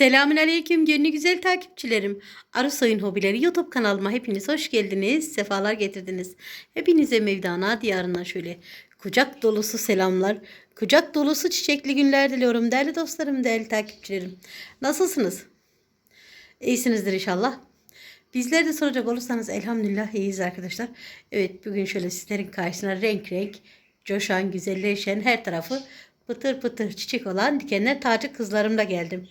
Selamün Aleyküm gönlü güzel takipçilerim. Arı Soyun Hobileri YouTube kanalıma hepiniz hoş geldiniz. Sefalar getirdiniz. Hepinize Mevlana diyarından şöyle kucak dolusu selamlar. Kucak dolusu çiçekli günler diliyorum değerli dostlarım, değerli takipçilerim. Nasılsınız? İyisinizdir inşallah. Bizler de soracak olursanız elhamdülillah iyiyiz arkadaşlar. Evet bugün şöyle sizlerin karşısına renk renk coşan, güzelleşen her tarafı pıtır pıtır çiçek olan dikenler tacı kızlarımla geldim.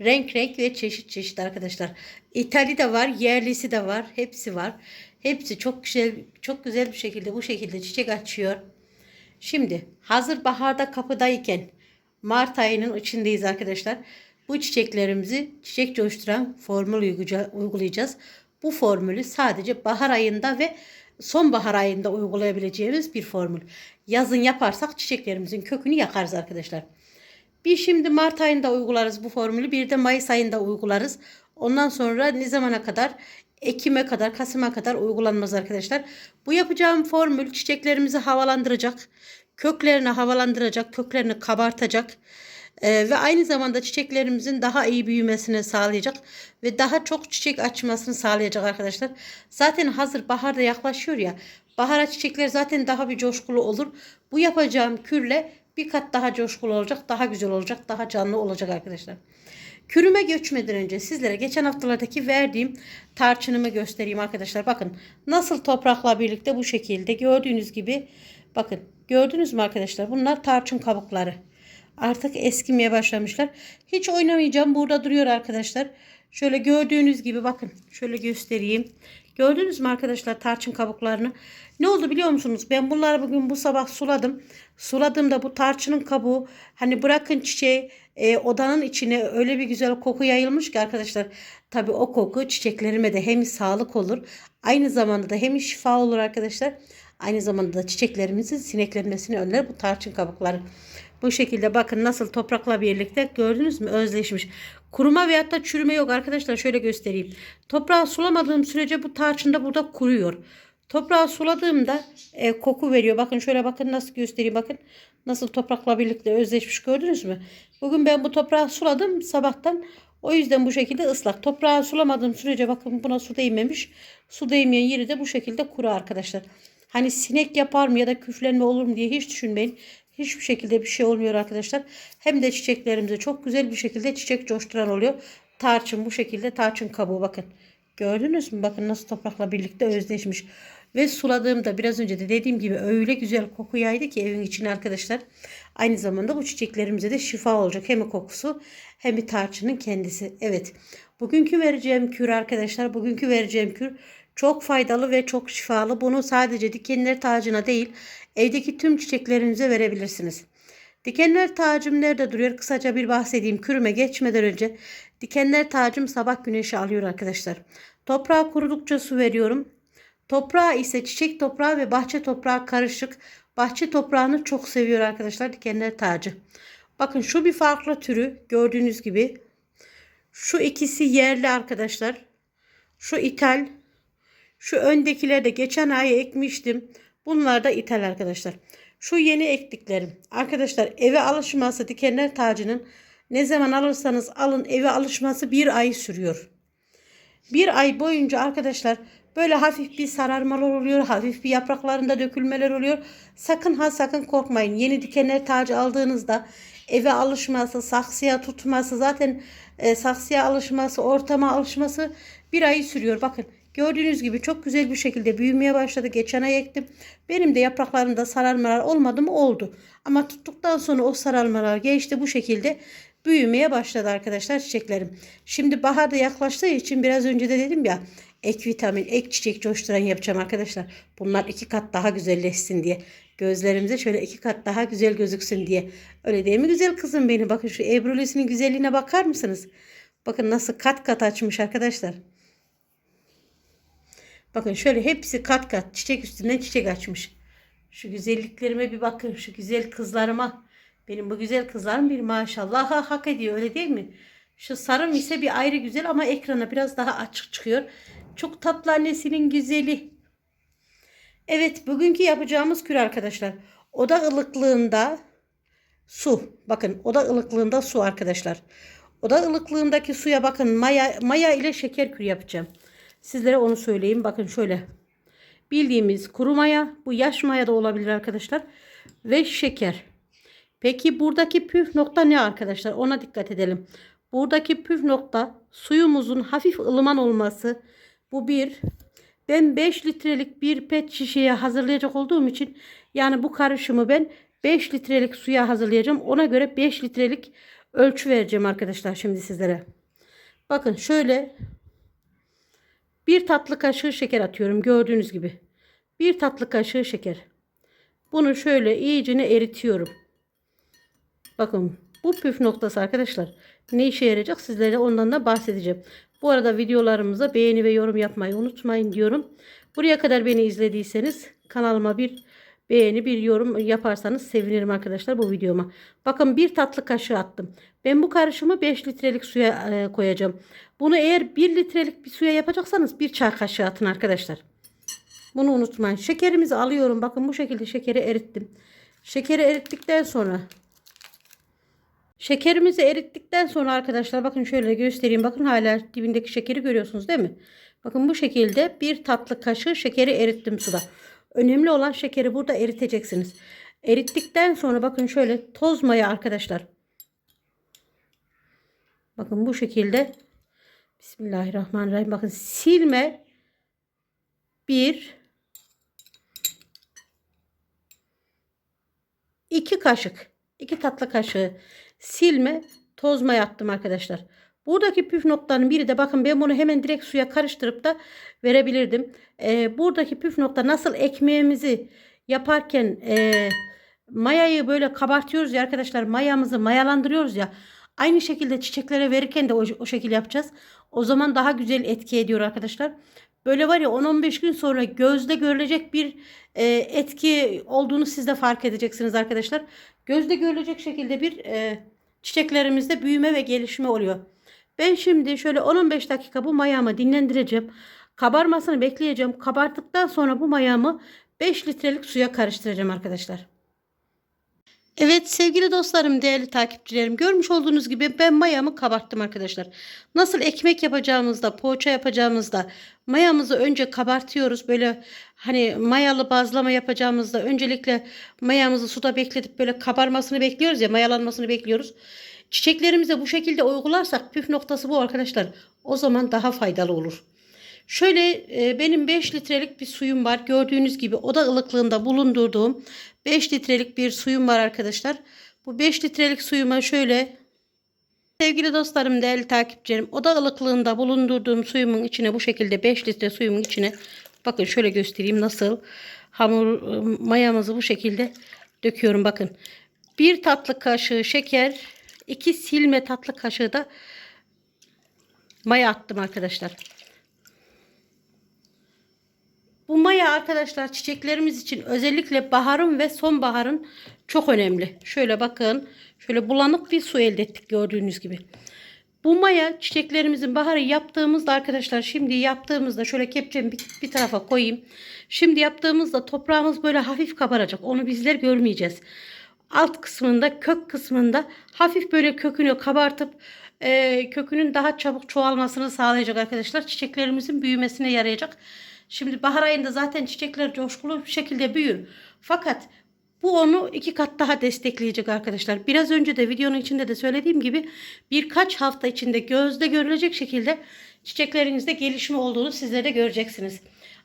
Renk renk ve çeşit çeşit arkadaşlar. İthali de var, yerlisi de var. Hepsi var. Hepsi çok güzel çok güzel bir şekilde bu şekilde çiçek açıyor. Şimdi hazır baharda kapıdayken Mart ayının içindeyiz arkadaşlar. Bu çiçeklerimizi çiçek coşturan formül uygulayacağız. Bu formülü sadece bahar ayında ve sonbahar ayında uygulayabileceğimiz bir formül. Yazın yaparsak çiçeklerimizin kökünü yakarız arkadaşlar. Bir şimdi Mart ayında uygularız bu formülü. Bir de Mayıs ayında uygularız. Ondan sonra ne zamana kadar? Ekim'e kadar, Kasım'a kadar uygulanmaz arkadaşlar. Bu yapacağım formül çiçeklerimizi havalandıracak. Köklerini havalandıracak, köklerini kabartacak. Ee, ve aynı zamanda çiçeklerimizin daha iyi büyümesini sağlayacak ve daha çok çiçek açmasını sağlayacak arkadaşlar. Zaten hazır bahar da yaklaşıyor ya. Bahara çiçekler zaten daha bir coşkulu olur. Bu yapacağım kürle bir kat daha coşkulu olacak, daha güzel olacak, daha canlı olacak arkadaşlar. Kürüme göçmeden önce sizlere geçen haftalardaki verdiğim tarçınımı göstereyim arkadaşlar. Bakın nasıl toprakla birlikte bu şekilde gördüğünüz gibi bakın gördünüz mü arkadaşlar bunlar tarçın kabukları. Artık eskimeye başlamışlar. Hiç oynamayacağım. Burada duruyor arkadaşlar. Şöyle gördüğünüz gibi bakın. Şöyle göstereyim. Gördünüz mü arkadaşlar tarçın kabuklarını? Ne oldu biliyor musunuz? Ben bunları bugün bu sabah suladım. Suladığımda bu tarçının kabuğu hani bırakın çiçeği e, odanın içine öyle bir güzel koku yayılmış ki arkadaşlar. Tabii o koku çiçeklerime de hem sağlık olur. Aynı zamanda da hem şifa olur arkadaşlar. Aynı zamanda da çiçeklerimizin sineklenmesini önler bu tarçın kabukları. Bu şekilde bakın nasıl toprakla birlikte gördünüz mü özleşmiş. Kuruma veyahut da çürüme yok arkadaşlar şöyle göstereyim. Toprağı sulamadığım sürece bu tarçın da burada kuruyor. Toprağı suladığımda e, koku veriyor. Bakın şöyle bakın nasıl göstereyim bakın. Nasıl toprakla birlikte özleşmiş gördünüz mü? Bugün ben bu toprağı suladım sabahtan. O yüzden bu şekilde ıslak. Toprağı sulamadığım sürece bakın buna su değmemiş. Su değmeyen yeri de bu şekilde kuru arkadaşlar. Hani sinek yapar mı ya da küflenme olur mu diye hiç düşünmeyin. Hiçbir şekilde bir şey olmuyor arkadaşlar. Hem de çiçeklerimize çok güzel bir şekilde çiçek coşturan oluyor. Tarçın bu şekilde tarçın kabuğu bakın. Gördünüz mü? Bakın nasıl toprakla birlikte özleşmiş. Ve suladığımda biraz önce de dediğim gibi öyle güzel koku yaydı ki evin içine arkadaşlar. Aynı zamanda bu çiçeklerimize de şifa olacak. Hem kokusu hem tarçının kendisi. Evet. Bugünkü vereceğim kür arkadaşlar. Bugünkü vereceğim kür çok faydalı ve çok şifalı. Bunu sadece dikenler tacına değil evdeki tüm çiçeklerinize verebilirsiniz. Dikenler tacım nerede duruyor? Kısaca bir bahsedeyim. Kürüme geçmeden önce dikenler tacım sabah güneşi alıyor arkadaşlar. Toprağa kurudukça su veriyorum. Toprağı ise çiçek toprağı ve bahçe toprağı karışık. Bahçe toprağını çok seviyor arkadaşlar dikenler tacı. Bakın şu bir farklı türü gördüğünüz gibi. Şu ikisi yerli arkadaşlar. Şu ithal. Şu öndekiler de geçen ay ekmiştim. Bunlar da ithal arkadaşlar. Şu yeni ektiklerim. Arkadaşlar eve alışması dikenler tacının ne zaman alırsanız alın eve alışması bir ay sürüyor. Bir ay boyunca arkadaşlar böyle hafif bir sararmalar oluyor. Hafif bir yapraklarında dökülmeler oluyor. Sakın ha sakın korkmayın. Yeni dikenler tacı aldığınızda eve alışması, saksıya tutması zaten e, saksıya alışması, ortama alışması bir ay sürüyor. Bakın Gördüğünüz gibi çok güzel bir şekilde büyümeye başladı. Geçen ay ektim. Benim de yapraklarında sararmalar olmadı mı? Oldu. Ama tuttuktan sonra o sararmalar geçti bu şekilde büyümeye başladı arkadaşlar çiçeklerim. Şimdi baharda yaklaştığı için biraz önce de dedim ya ek vitamin, ek çiçek coşturan yapacağım arkadaşlar. Bunlar iki kat daha güzelleşsin diye. Gözlerimize şöyle iki kat daha güzel gözüksün diye. Öyle değil mi güzel kızım benim? Bakın şu ebrulesinin güzelliğine bakar mısınız? Bakın nasıl kat kat açmış arkadaşlar. Bakın şöyle hepsi kat kat çiçek üstünden çiçek açmış. Şu güzelliklerime bir bakın. Şu güzel kızlarıma. Benim bu güzel kızlarım bir maşallah hak ediyor öyle değil mi? Şu sarım ise bir ayrı güzel ama ekrana biraz daha açık çıkıyor. Çok tatlı annesinin güzeli. Evet bugünkü yapacağımız kür arkadaşlar. Oda ılıklığında su. Bakın oda ılıklığında su arkadaşlar. Oda ılıklığındaki suya bakın maya, maya ile şeker kürü yapacağım. Sizlere onu söyleyeyim. Bakın şöyle. Bildiğimiz kuru maya. Bu yaş maya da olabilir arkadaşlar. Ve şeker. Peki buradaki püf nokta ne arkadaşlar? Ona dikkat edelim. Buradaki püf nokta suyumuzun hafif ılıman olması. Bu bir. Ben 5 litrelik bir pet şişeye hazırlayacak olduğum için yani bu karışımı ben 5 litrelik suya hazırlayacağım. Ona göre 5 litrelik ölçü vereceğim arkadaşlar şimdi sizlere. Bakın şöyle bir tatlı kaşığı şeker atıyorum gördüğünüz gibi. Bir tatlı kaşığı şeker. Bunu şöyle iyicene eritiyorum. Bakın bu püf noktası arkadaşlar. Ne işe yarayacak sizlere ondan da bahsedeceğim. Bu arada videolarımıza beğeni ve yorum yapmayı unutmayın diyorum. Buraya kadar beni izlediyseniz kanalıma bir beğeni bir yorum yaparsanız sevinirim arkadaşlar bu videoma. Bakın bir tatlı kaşığı attım. Ben bu karışımı 5 litrelik suya e, koyacağım. Bunu eğer 1 litrelik bir suya yapacaksanız bir çay kaşığı atın arkadaşlar. Bunu unutmayın. Şekerimizi alıyorum. Bakın bu şekilde şekeri erittim. Şekeri erittikten sonra Şekerimizi erittikten sonra arkadaşlar bakın şöyle göstereyim. Bakın hala dibindeki şekeri görüyorsunuz değil mi? Bakın bu şekilde bir tatlı kaşığı şekeri erittim suda. Önemli olan şekeri burada eriteceksiniz. Erittikten sonra bakın şöyle toz maya arkadaşlar. Bakın bu şekilde. Bismillahirrahmanirrahim. Bakın silme bir iki kaşık iki tatlı kaşığı silme toz maya attım arkadaşlar. Buradaki püf noktanın biri de bakın ben bunu hemen direkt suya karıştırıp da verebilirdim. Ee, buradaki püf nokta nasıl ekmeğimizi yaparken e, mayayı böyle kabartıyoruz ya arkadaşlar mayamızı mayalandırıyoruz ya. Aynı şekilde çiçeklere verirken de o, o şekilde yapacağız. O zaman daha güzel etki ediyor arkadaşlar. Böyle var ya 10-15 gün sonra gözde görülecek bir e, etki olduğunu siz de fark edeceksiniz arkadaşlar. Gözde görülecek şekilde bir e, çiçeklerimizde büyüme ve gelişme oluyor. Ben şimdi şöyle 10-15 dakika bu mayamı dinlendireceğim. Kabarmasını bekleyeceğim. Kabarttıktan sonra bu mayamı 5 litrelik suya karıştıracağım arkadaşlar. Evet sevgili dostlarım, değerli takipçilerim görmüş olduğunuz gibi ben mayamı kabarttım arkadaşlar. Nasıl ekmek yapacağımızda, poğaça yapacağımızda mayamızı önce kabartıyoruz. Böyle hani mayalı bazlama yapacağımızda öncelikle mayamızı suda bekletip böyle kabarmasını bekliyoruz ya mayalanmasını bekliyoruz. Çiçeklerimize bu şekilde uygularsak püf noktası bu arkadaşlar. O zaman daha faydalı olur. Şöyle e, benim 5 litrelik bir suyum var. Gördüğünüz gibi oda ılıklığında bulundurduğum 5 litrelik bir suyum var arkadaşlar. Bu 5 litrelik suyuma şöyle sevgili dostlarım değerli takipçilerim oda ılıklığında bulundurduğum suyumun içine bu şekilde 5 litre suyumun içine bakın şöyle göstereyim nasıl hamur mayamızı bu şekilde döküyorum bakın. Bir tatlı kaşığı şeker, iki silme tatlı kaşığı da maya attım arkadaşlar. Bu maya arkadaşlar çiçeklerimiz için özellikle baharın ve sonbaharın çok önemli. Şöyle bakın. Şöyle bulanık bir su elde ettik gördüğünüz gibi. Bu maya çiçeklerimizin baharı yaptığımızda arkadaşlar şimdi yaptığımızda şöyle kepçemi bir, bir tarafa koyayım. Şimdi yaptığımızda toprağımız böyle hafif kabaracak. Onu bizler görmeyeceğiz. Alt kısmında kök kısmında hafif böyle kökünü kabartıp e, kökünün daha çabuk çoğalmasını sağlayacak arkadaşlar. Çiçeklerimizin büyümesine yarayacak. Şimdi bahar ayında zaten çiçekler coşkulu bir şekilde büyür. Fakat bu onu iki kat daha destekleyecek arkadaşlar. Biraz önce de videonun içinde de söylediğim gibi birkaç hafta içinde gözde görülecek şekilde çiçeklerinizde gelişme olduğunu sizler de göreceksiniz.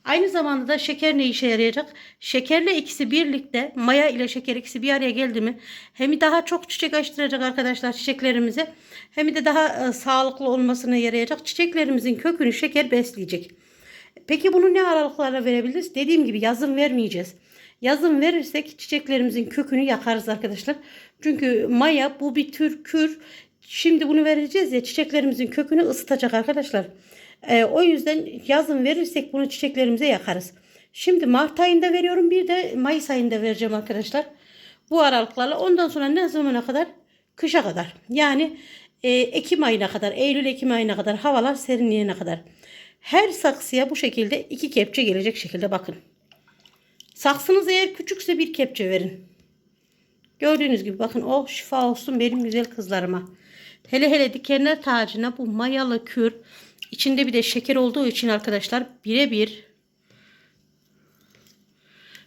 Aynı zamanda da şeker ne işe yarayacak? Şekerle ikisi birlikte maya ile şeker ikisi bir araya geldi mi hem daha çok çiçek açtıracak arkadaşlar çiçeklerimize hem de daha e, sağlıklı olmasına yarayacak. Çiçeklerimizin kökünü şeker besleyecek. Peki bunu ne aralıklarla verebiliriz? Dediğim gibi yazın vermeyeceğiz. Yazın verirsek çiçeklerimizin kökünü yakarız arkadaşlar. Çünkü maya bu bir tür kür. Şimdi bunu vereceğiz ya çiçeklerimizin kökünü ısıtacak arkadaşlar. Ee, o yüzden yazın verirsek bunu çiçeklerimize yakarız. Şimdi Mart ayında veriyorum bir de Mayıs ayında vereceğim arkadaşlar. Bu aralıklarla ondan sonra ne zamana kadar? Kışa kadar. Yani e, Ekim ayına kadar, Eylül-Ekim ayına kadar havalar serinleyene kadar. Her saksıya bu şekilde iki kepçe gelecek şekilde bakın. Saksınız eğer küçükse bir kepçe verin. Gördüğünüz gibi bakın oh şifa olsun benim güzel kızlarıma. Hele hele dikenler tacına bu mayalı kür içinde bir de şeker olduğu için arkadaşlar birebir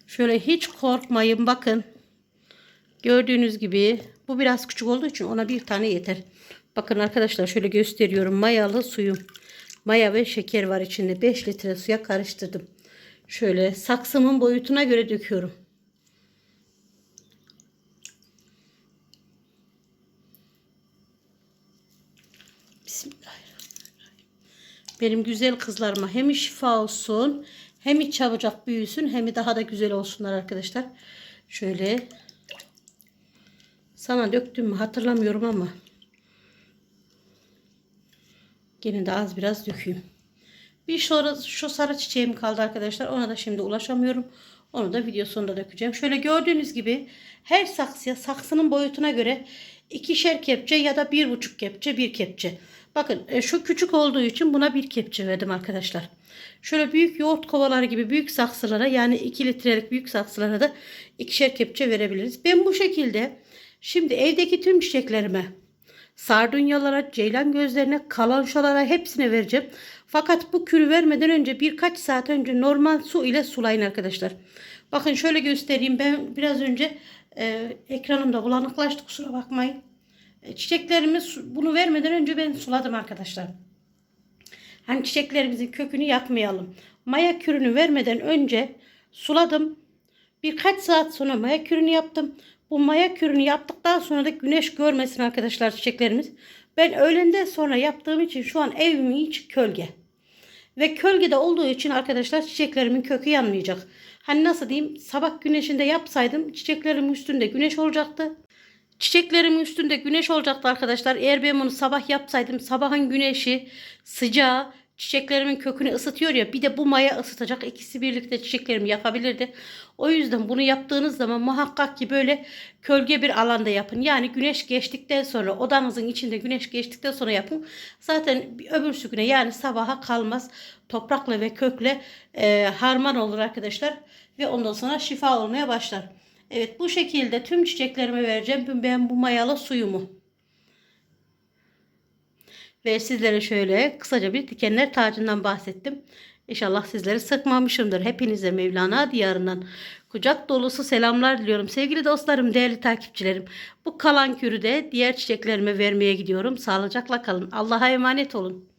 şöyle hiç korkmayın bakın. Gördüğünüz gibi bu biraz küçük olduğu için ona bir tane yeter. Bakın arkadaşlar şöyle gösteriyorum. Mayalı suyum. Maya ve şeker var içinde. 5 litre suya karıştırdım. Şöyle saksımın boyutuna göre döküyorum. Bismillahirrahmanirrahim. Benim güzel kızlarıma hem şifa olsun hem çabucak büyüsün hem daha da güzel olsunlar arkadaşlar. Şöyle sana döktüm mü hatırlamıyorum ama Gene de az biraz dökeyim. Bir şu, şu sarı çiçeğim kaldı arkadaşlar. Ona da şimdi ulaşamıyorum. Onu da video sonunda dökeceğim. Şöyle gördüğünüz gibi her saksıya saksının boyutuna göre ikişer kepçe ya da bir buçuk kepçe bir kepçe. Bakın e, şu küçük olduğu için buna bir kepçe verdim arkadaşlar. Şöyle büyük yoğurt kovaları gibi büyük saksılara yani 2 litrelik büyük saksılara da ikişer kepçe verebiliriz. Ben bu şekilde şimdi evdeki tüm çiçeklerime sardunyalara, ceylan gözlerine, kalançalara hepsine vereceğim. Fakat bu kürü vermeden önce birkaç saat önce normal su ile sulayın arkadaşlar. Bakın şöyle göstereyim. Ben biraz önce e, ekranımda bulanıklaştı kusura bakmayın. E, çiçeklerimi su- bunu vermeden önce ben suladım arkadaşlar. Hani çiçeklerimizin kökünü yakmayalım. Maya kürünü vermeden önce suladım. Birkaç saat sonra maya kürünü yaptım. Bu maya kürünü yaptıktan sonra da güneş görmesin arkadaşlar çiçeklerimiz. Ben öğlenden sonra yaptığım için şu an evimin içi kölge. Ve kölgede olduğu için arkadaşlar çiçeklerimin kökü yanmayacak. Hani nasıl diyeyim sabah güneşinde yapsaydım çiçeklerimin üstünde güneş olacaktı. Çiçeklerimin üstünde güneş olacaktı arkadaşlar. Eğer ben bunu sabah yapsaydım sabahın güneşi sıcağı çiçeklerimin kökünü ısıtıyor ya bir de bu maya ısıtacak ikisi birlikte çiçeklerimi yakabilirdi. O yüzden bunu yaptığınız zaman muhakkak ki böyle kölge bir alanda yapın. Yani güneş geçtikten sonra odanızın içinde güneş geçtikten sonra yapın. Zaten öbürsü güne yani sabaha kalmaz. Toprakla ve kökle e, harman olur arkadaşlar. Ve ondan sonra şifa olmaya başlar. Evet bu şekilde tüm çiçeklerime vereceğim ben bu mayalı suyumu. Ve sizlere şöyle kısaca bir dikenler tacından bahsettim. İnşallah sizleri sıkmamışımdır. Hepinize Mevlana diyarından kucak dolusu selamlar diliyorum. Sevgili dostlarım, değerli takipçilerim. Bu kalan kürü de diğer çiçeklerime vermeye gidiyorum. Sağlıcakla kalın. Allah'a emanet olun.